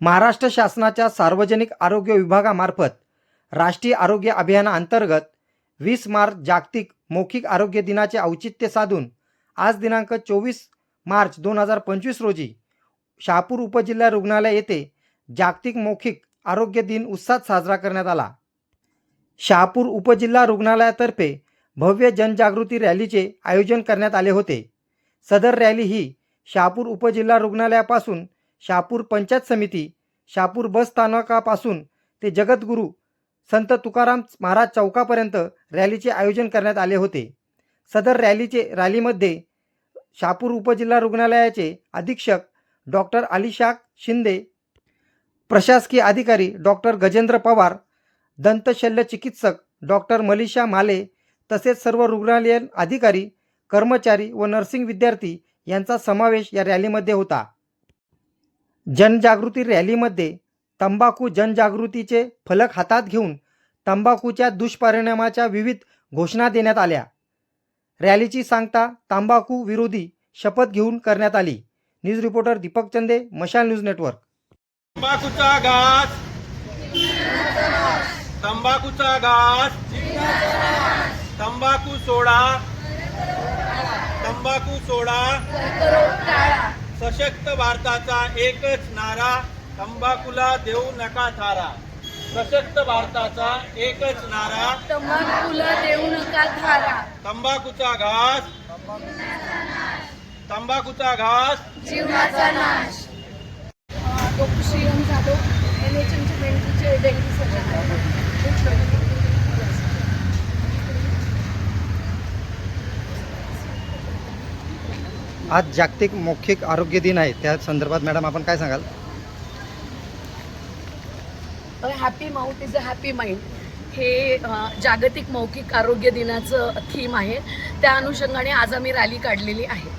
महाराष्ट्र शासनाच्या सार्वजनिक आरोग्य विभागामार्फत राष्ट्रीय आरोग्य अभियानाअंतर्गत वीस मार्च जागतिक मौखिक आरोग्य दिनाचे औचित्य साधून आज दिनांक चोवीस मार्च दोन हजार पंचवीस रोजी शहापूर उपजिल्हा रुग्णालय येथे जागतिक मौखिक आरोग्य दिन उत्साहात साजरा करण्यात आला. शहापूर उपजिल्हा रुग्णालयातर्फे भव्य जनजागृती रॅलीचे आयोजन करण्यात आले होते. सदर रॅली ही शहापूर उपजिल्हा रुग्णालयापासून शहापूर पंचायत समिती शहापूर बस स्थानकापासून ते जगद्गुरू संत तुकाराम महाराज चौकापर्यंत रॅलीचे आयोजन करण्यात आले होते. सदर रॅलीचे रॅलीमध्ये शहापूर उपजिल्हा रुग्णालयाचे अधीक्षक डॉक्टर अलिशाक शिंदे प्रशासकीय अधिकारी डॉक्टर गजेंद्र पवार दंतशल्य चिकित्सक डॉक्टर मलिशा माले तसेच सर्व रुग्णालयीन अधिकारी कर्मचारी व नर्सिंग विद्यार्थी यांचा समावेश या रॅलीमध्ये होता. जनजागृती रॅलीमध्ये तंबाखू जनजागृतीचे फलक हातात घेऊन तंबाखूच्या दुष्परिणामाच्या विविध घोषणा देण्यात आल्या. रॅलीची सांगता तंबाखू विरोधी शपथ घेऊन करण्यात आली. न्यूज रिपोर्टर दीपक चंदे मशाल न्यूज नेटवर्क. तंबाखूचा घास. तंबाखूचा घास. तंबाखू सोडा. तंबाखू सोडा. सशक्त भारताचा एकच नारा तंबाखूला देऊ नका थारा. सशक्त भारताचा एकच नारा तंबाखूला देऊ नका थारा. तंबाखूचा घास तंबाखूचा घास. जीवनाचा नाश. Doctor Shriram Jadhav N H एमचे डेंग्यूचे डेंग्यू सर्जन आज जागतिक मौखिक आरोग्य दिन आहे. त्या संदर्भात मॅडम आपण काय सांगाल? Happy mouth is a happy mind हे जागतिक मौखिक आरोग्य दिनाचं थीम आहे. त्या अनुषंगाने आज आम्ही रॅली काढलेली आहे.